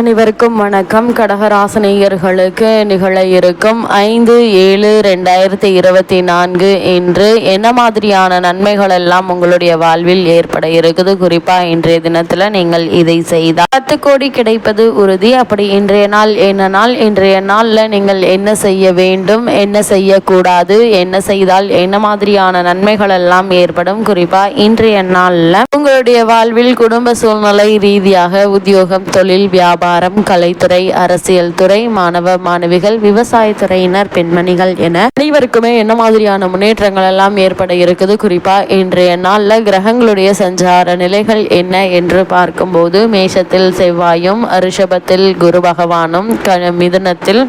அனைவருக்கும் வணக்கம். கடகராசனையர்களுக்கு நிகழ இருக்கும் ஐந்து ஏழு ரெண்டாயிரத்தி இருபத்தி நான்கு இன்று என்ன மாதிரியான நன்மைகள் எல்லாம் உங்களுடைய வாழ்வில் ஏற்பட இருக்குது? குறிப்பா இன்றைய தினத்துல நீங்கள் இதை செய்தால் பத்து கோடி கிடைப்பது உறுதி. அப்படி இன்றைய நாள் என்ன நாள்? இன்றைய நாள்ல நீங்கள் என்ன செய்ய வேண்டும்? என்ன செய்யக்கூடாது? என்ன செய்தால் என்ன மாதிரியான நன்மைகள் எல்லாம் ஏற்படும்? குறிப்பா இன்றைய நாள்ல உங்களுடைய வாழ்வில் குடும்ப சூழ்நிலை ரீதியாக உத்தியோகம் தொழில் வியாபாரம் கலைத்துறை அரசியல் துறை மாணவ மாணவிகள் விவசாயத்துறையினர் பெண்மணிகள் என அனைவருக்குமே என்ன மாதிரியான முன்னேற்றங்கள் எல்லாம் ஏற்பட இருக்குது? குறிப்பா இன்றைய நாள்ல கிரகங்களுடைய சஞ்சார நிலைகள் என்ன என்று பார்க்கும்போது மேஷத்தில் செவ்வாயும் ரிஷபத்தில் குரு பகவானும் க- மிதுனத்தில்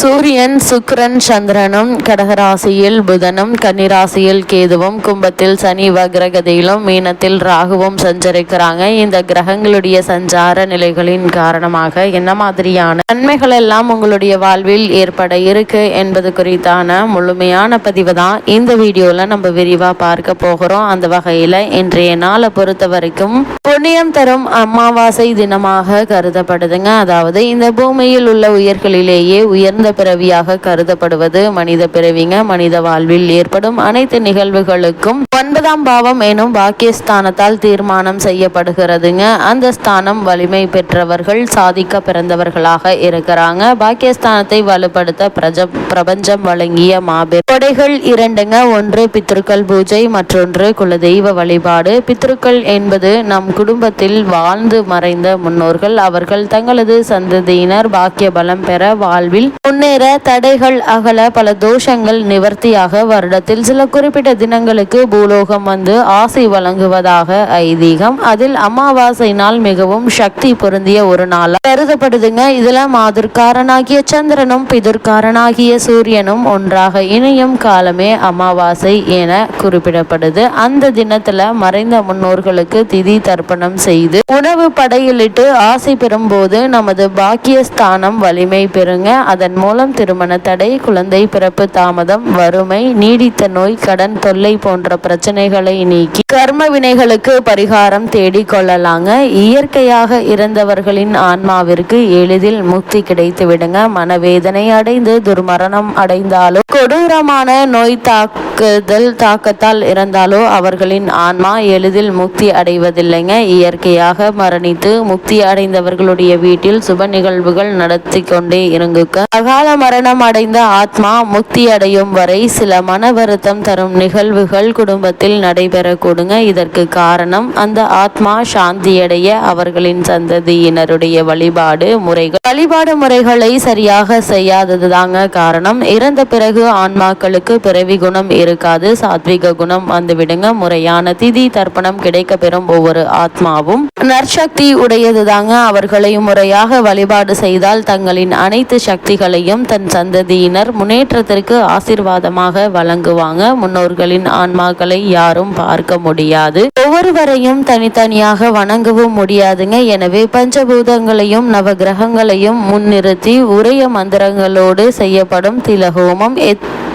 சூரியன் சுக்கிரன் சந்திரனும் கடகராசியில் புதனும் கன்னிராசியில் கேதுவும் கும்பத்தில் சனி வக்ரகதியிலும் மீனத்தில் ராகுவும் சஞ்சரிக்கிறாங்க. இந்த கிரகங்களுடைய சஞ்சார நிலைகளின் காரணமாக என்ன மாதிரியான நன்மைகள் எல்லாம் உங்களுடைய வாழ்வில் ஏற்பட இருக்கு என்பது குறித்தான முழுமையான பதிவு தான் இந்த வீடியோல நம்ம விரிவா பார்க்க போகிறோம். அந்த வகையில இன்றைய நாளை பொறுத்த வரைக்கும் புண்ணியம் தரும் அமாவாசை தினமாக கருதப்படுதுங்க. அதாவது இந்த பூமியில் உள்ள உயிர்களிலேயே உயர்ந்த பிறவியாக கருதப்படுவது மனித பிறவிங்க மனித வாழ்வில் ஏற்படும் அனைத்து நிகழ்வுகளுக்கும் ஒன்பதாம் பாவம் எனும் பாக்கியஸ்தானத்தால் தீர்மானம் செய்யப்படுகிறதுங்க. அந்த ஸ்தானம் வலிமை பெற்றவர்கள் சாதிக்க பிறந்தவர்களாக இருக்கிறாங்க. பாக்கியஸ்தானத்தை வலுப்படுத்த பிரஜ பிரபஞ்சம் வழங்கிய மாபெரும் கொடைகள் இரண்டுங்க. ஒன்று பித்ருக்கள் பூஜை மற்றொன்று குலதெய்வ வழிபாடு. பித்ருக்கள் என்பது நம் குடும்பத்தில் வாழ்ந்து மறைந்த முன்னோர்கள். அவர்கள் தங்களது சந்ததியினர் பாக்கிய பலம் பெற வாழ்வில் முன் முன்னேற தடைகள் அகல பல தோஷங்கள் நிவர்த்தியாக வருடத்தில் சில குறிப்பிட்ட தினங்களுக்கு பூலோகம் வந்து ஆசை வழங்குவதாக ஐதீகம். அதில் அமாவாசை நாள் மிகவும் சக்தி பொருந்திய ஒரு நாள். கருதப்படுதுங்க இதுல மாதிர்காரனாகிய சந்திரனும் பிதுர்காரனாகிய சூரியனும் ஒன்றாக இணையும் காலமே அமாவாசை என குறிப்பிடப்படுது. அந்த தினத்துல மறைந்த முன்னோர்களுக்கு திதி தர்ப்பணம் செய்து உணவு படையிலிட்டு ஆசை பெறும்போது நமது பாக்கியஸ்தானம் வலிமை பெறுங்க. அதன் மூலம் திருமண தடை குழந்தை பிறப்பு தாமதம் வறுமை நீடித்த நோய் கடன் தொல்லை போன்ற பிரச்சனைகளை நீக்கி கர்ம வினைகளுக்கு பரிகாரம் தேடி கொள்ளலாங்க. இயற்கையாக இறந்தவர்களின் ஆன்மாவிற்கு எளிதில் முக்தி கிடைத்து விடுங்க மனவேதனை அடைந்து துர்மரணம் அடைந்தாலும் கொடூரமான நோய் தாக்க தாக்குதல் தாக்கத்தால் இறந்தாலோ அவர்களின் ஆன்மா எளிதில் முக்தி அடைவதில்லைங்க. இயற்கையாக மரணித்து முக்தி அடைந்தவர்களுடைய வீட்டில் சுப நிகழ்வுகள் நடத்தி கொண்டே இருங்குக்க அகால மரணம் அடைந்த ஆத்மா முக்தி அடையும் வரை சில மன வருத்தம் தரும் நிகழ்வுகள் குடும்பத்தில் நடைபெறக்கூடுங்க. இதற்கு காரணம் அந்த ஆத்மா சாந்தியடைய அவர்களின் சந்ததியினருடைய வழிபாடு முறைகள். வழிபாடு முறைகளை சரியாக செய்யாதது தாங்க காரணம். இறந்த பிறகு ஆன்மாக்களுக்கு பிறவி குணம் இருக்காது. சாத்விக குணம் வந்துவிடுங்க முறையான திதி தர்ப்பணம் கிடைக்க பெறும் ஒவ்வொரு ஆத்மாவும். நற்சக்தி உடையது தாங்க அவர்களை முறையாக வழிபாடு செய்தால் தங்களின் அனைத்து சக்திகளையும் தன் சந்ததியினர் முன்னேற்றத்திற்கு ஆசீர்வாதமாக வழங்குவாங்க. முன்னோர்களின் ஆன்மாக்களை யாரும் பார்க்க முடியாது. ஒவ்வொருவரையும் தனித்தனியாக வணங்கவும் முடியாதுங்க. எனவே பஞ்சபூதங்களையும் நவகிரகங்களையும் முன்னிறுத்தி உரிய மந்திரங்களோடு செய்யப்படும் திலஹோமம்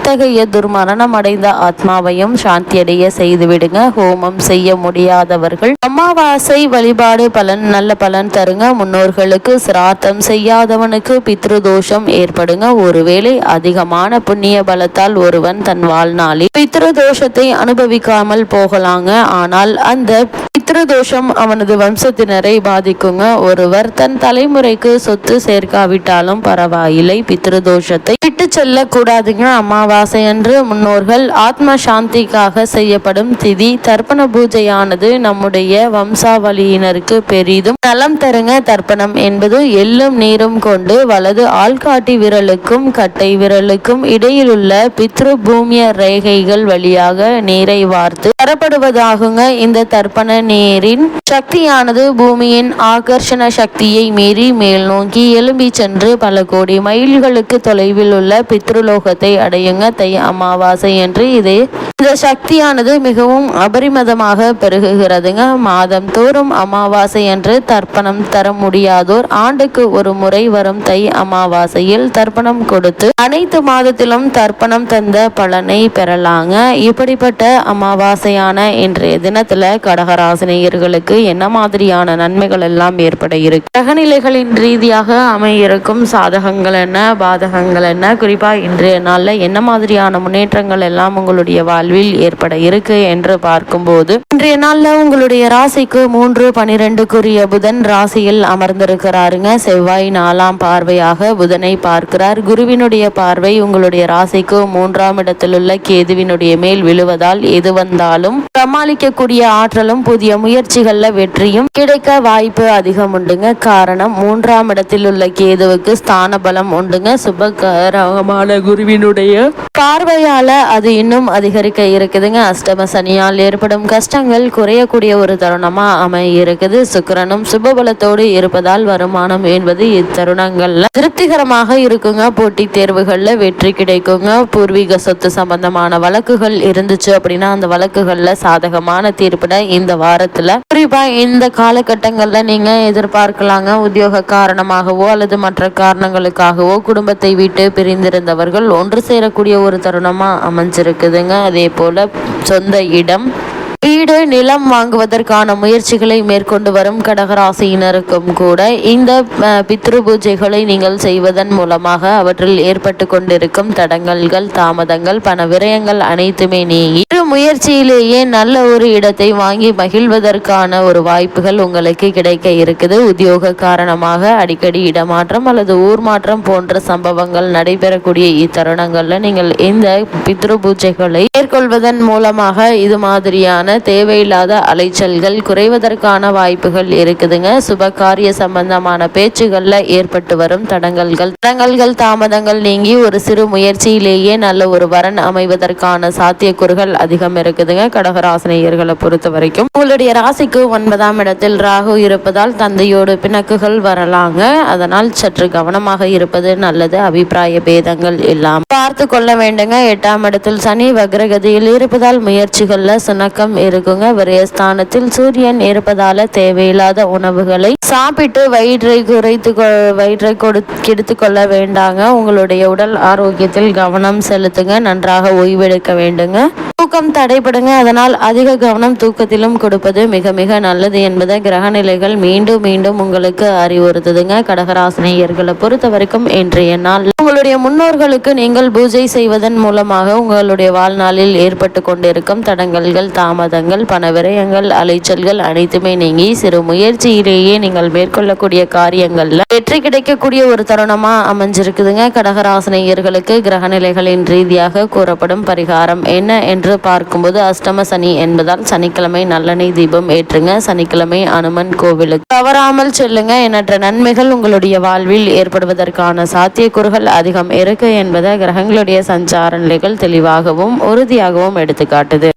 இத்தகைய துர்மரணம் அடைந்த ஆத்மாவையும் சாந்தியடைய செய்துவிடுங்க. ஹோமம் செய்ய முடியாதவர்கள் அமாவாசை வழிபாடு பலன் நல்ல பலன் தருங்க. முன்னோர்களுக்கு சிராத்தம் செய்யாதவனுக்கு பித்ரு தோஷம் ஏற்படுங்க. ஒருவேளை அதிகமான புண்ணிய பலத்தால் ஒருவன் தன் வாழ்நாளில் பித்ருதோஷத்தை அனுபவிக்காமல் போகலாங்க. ஆனால் அந்த பித்ருதோஷம் அவனது வம்சத்தினரை பாதிக்குங்க. ஒருவர் தன் தலைமுறைக்கு சொத்து சேர்க்காவிட்டாலும் பரவாயில்லை. பித்ருதோஷத்தை விட்டு செல்ல கூடாதுங்க அமாவாசை அன்று முன்னோர்கள் ஆத்ம சாந்திக்காக செய்யப்படும் திதி தர்ப்பண பூஜையானது நம்முடைய வம்சாவளியினருக்கு பெரிதும் நலம் தருங்க. தர்ப்பணம் என்பது எள்ளும் நீரும் கொண்டு வலது ஆள்காட்டி விரலுக்கும் கட்டை விரலுக்கும் இடையிலுள்ள பித்ரு பூமிய ரேகைகள் வழியாக நீரை வார்த்து தரப்படுவதாகுங்க. இந்த தர்ப்பண நீரின் சக்தியானது பூமியின் ஆகர்ஷண சக்தியை மீறி மேல் நோக்கி எழும்பி சென்று பல கோடி மைல்களுக்கு தொலைவில் உள்ள பித்ருலோகத்தை அடையுங்க தை அமாவாசை என்று இது இந்த சக்தியானது மிகவும் அபரிமிதமாக பெருகுகிறதுங்க. மாதம் தோறும் அமாவாசை என்று தர்ப்பணம் தர முடியாதோர் ஆண்டுக்கு ஒரு முறை வரும் தை அமாவாசையில் தர்ப்பணம் கொடுத்து அனைத்து மாதத்திலும் தர்ப்பணம் தந்த பலனை பெறலாங்க. இப்படிப்பட்ட அமாவாசையான இன்றைய தினத்துல கடகராசினியர்களுக்கு என்ன மாதிரியான நன்மைகள் எல்லாம் ஏற்பட இருக்கு? கிரகநிலைகளின் ரீதியாக அமையிருக்கும் சாதகங்கள் என்ன பாதகங்கள் என்ன? குறிப்பா இன்றைய நாள்ல என்ன மாதிரியான முன்னேற்றங்கள் எல்லாம் உங்களுடைய வாழ் வாழ்வில் ஏற்பட இருக்கு என்று பார்க்கும்போது இன்றைய நாள்ல உங்களுடைய ராசிக்கு மூன்று பனிரெண்டுக்குரிய புதன் ராசியில் அமர்ந்திருக்கிறாருங்க. செவ்வாய் நாலாம் பார்வையாக புதனை பார்க்கிறார். குருவினுடைய பார்வை உங்களுடைய ராசிக்கு மூன்றாம் இடத்திலுள்ள கேதுவினுடைய மேல் விழுவதால் எது வந்தாலும் சமாளிக்கக்கூடிய ஆற்றலும் புதிய முயற்சிகள்ல வெற்றியும் கிடைக்க வாய்ப்பு அதிகம் உண்டுங்க. காரணம் மூன்றாம் இடத்தில் உள்ள கேதுவுக்கு ஸ்தான பலம் உண்டுங்க சுபகரமான குருவினுடைய பார்வையால அது இன்னும் அதிகரிக்க இருக்குதுங்க. அஷ்டம சனியால் ஏற்படும் கஷ்டங்கள் குறையக்கூடிய ஒரு தருணமா அமையிருக்குது. சுக்கிரனும் சுபபலத்தோடு இருப்பதால் வருமானம் என்பது இத்தருணங்கள்ல திருப்திகரமாக இருக்குங்க. போட்டித் தேர்வுகள்ல வெற்றி கிடைக்குங்க. பூர்வீக சொத்து சம்பந்தமான வழக்குகள் இருந்துச்சு அப்படின்னா அந்த வழக்குகள்ல சாதகமான தீர்ப்பிட இந்த வாரத்துல குறிப்பா இந்த காலகட்டங்கள்ல நீங்க எதிர்பார்க்கலாங்க. உத்தியோக காரணமாகவோ அல்லது மற்ற காரணங்களுக்காகவோ குடும்பத்தை விட்டு பிரிந்திருந்தவர்கள் ஒன்று சேரக்கூடிய ஒரு தருணமா அமைஞ்சிருக்குதுங்க. அதே போல சொந்த இடம். வீடு நிலம் வாங்குவதற்கான முயற்சிகளை மேற்கொண்டு வரும் கடகராசியினருக்கும் கூட இந்த பித்ரு பூஜைகளை நீங்கள் செய்வதன் மூலமாக அவற்றில் ஏற்பட்டு கொண்டிருக்கும் தடங்கல்கள் தாமதங்கள் பண விரயங்கள் அனைத்துமே நீங்கி முயற்சியிலேயே நல்ல ஒரு இடத்தை வாங்கி மகிழ்வதற்கான ஒரு வாய்ப்புகள் உங்களுக்கு கிடைக்க இருக்குது. உத்தியோக காரணமாக அடிக்கடி இடமாற்றம் அல்லது ஊர் மாற்றம் போன்ற சம்பவங்கள் நடைபெறக்கூடிய இத்தருணங்களில் நீங்கள் இந்த பித்ரு பூஜைகளை மேற்கொள்வதன் மூலமாக இது மாதிரியான தேவையில்லாத அலைச்சல்கள் குறைவதற்கான வாய்ப்புகள் இருக்குதுங்க. சுப காரிய சம்பந்தமான பேச்சுகளில் ஏற்பட்டு வரும் தடங்கல்கள். தடங்கல்கள் தாமதங்கள் நீங்கி ஒரு சிறு முயற்சியிலேயே நல்ல ஒரு வரன் அமைவதற்கான சாத்தியக்கூறுகள் அதிகம் இருக்குதுங்க. கடகராசினியர்களை பொறுத்த வரைக்கும். உங்களுடைய ராசிக்கு ஒன்பதாம் இடத்தில் ராகு இருப்பதால் தந்தையோடு பிணக்குகள் வரலாங்க. அதனால் சற்று கவனமாக இருப்பது நல்லது. அபிப்பிராய பேதங்கள் இல்லாம. பார்த்து கொள்ள வேண்டுங்க. எட்டாம் இடத்தில் சனி வக்ரகதியில் இருப்பதால் முயற்சிகள்ல சுணக்கம் இருக்குங்க. விரயஸ்தானத்தில் சூரியன் இருப்பதால தேவையில்லாத உணவுகளை சாப்பிட்டு வயிற்றை குறைத்து வயிற்றை கொடு கெடுத்து கொள்ள வேண்டாங்க. உங்களுடைய உடல் ஆரோக்கியத்தில் கவனம் செலுத்துங்க. நன்றாக ஓய்வெடுக்க வேண்டுங்க. தூக்கம் தடைபடுங்க. அதனால் அதிக கவனம் தூக்கத்திலும் கொடுப்பது மிக மிக நல்லது என்பதை கிரகநிலைகள் மீண்டும் மீண்டும் உங்களுக்கு அறிவுறுத்துதுங்க. கடகராசினியர்களை பொறுத்த வரைக்கும் இன்றைய நாள் உங்களுடைய முன்னோர்களுக்கு நீங்கள் பூஜை செய்வதன் மூலமாக உங்களுடைய வாழ்நாளில் ஏற்பட்டு கொண்டிருக்கும் தடங்கல்கள் தாமதங்கள் பண விரயங்கள் அலைச்சல்கள் அனைத்துமே நீங்கி சிறு முயற்சியிலேயே நீங்கள் மேற்கொள்ளக்கூடிய காரியங்கள்ல வெற்றி கிடைக்கக்கூடிய ஒரு தருணமா அமைஞ்சிருக்குதுங்க. கடகராசினியர்களுக்கு கிரகநிலைகளின் ரீதியாக கூறப்படும் பரிகாரம் என்ன என்று பார்க்கும்போது அஷ்டம சனி என்பதால் சனிக்கிழமை நல்லெண்ணெய் தீபம் ஏற்றுங்க. சனிக்கிழமை அனுமன் கோவிலுக்கு தவறாமல் செல்லுங்க. எண்ணற்ற நன்மைகள் உங்களுடைய வாழ்வில் ஏற்படுவதற்கான சாத்தியக்கூறுகள் அதிகம் இருக்கு என்பதை கிரகங்களுடைய சஞ்சார நிலைகள் தெளிவாகவும் உறுதியாகவும் எடுத்துக்காட்டுது.